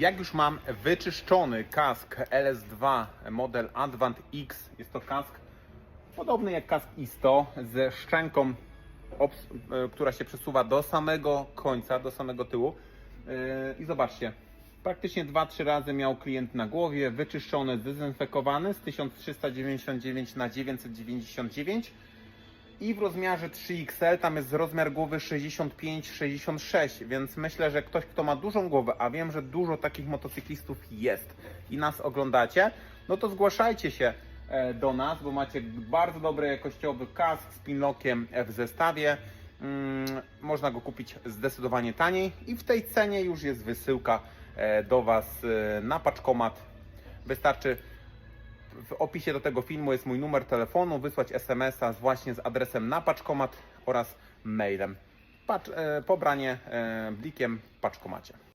Jak już mam wyczyszczony kask LS2 model Advant X, jest to kask podobny jak kask I100 ze szczęką, e, która się przesuwa do samego końca, do samego tyłu. Yy, I zobaczcie, praktycznie 2-3 razy miał klient na głowie, wyczyszczony, zdezynfekowany z 1399 na 999 i w rozmiarze 3XL tam jest rozmiar głowy 65-66, więc myślę, że ktoś, kto ma dużą głowę, a wiem, że dużo takich motocyklistów jest i nas oglądacie, no to zgłaszajcie się e, do nas, bo macie bardzo dobry jakościowy kask z pinlockiem w zestawie. Mm, Można go kupić zdecydowanie taniej i w tej cenie już jest wysyłka e, do Was e, na paczkomat. Wystarczy w opisie do tego filmu jest mój numer telefonu, wysłać SMS-a właśnie z adresem na paczkomat oraz mailem. Pacz, e, pobranie e, blikiem paczkomacie.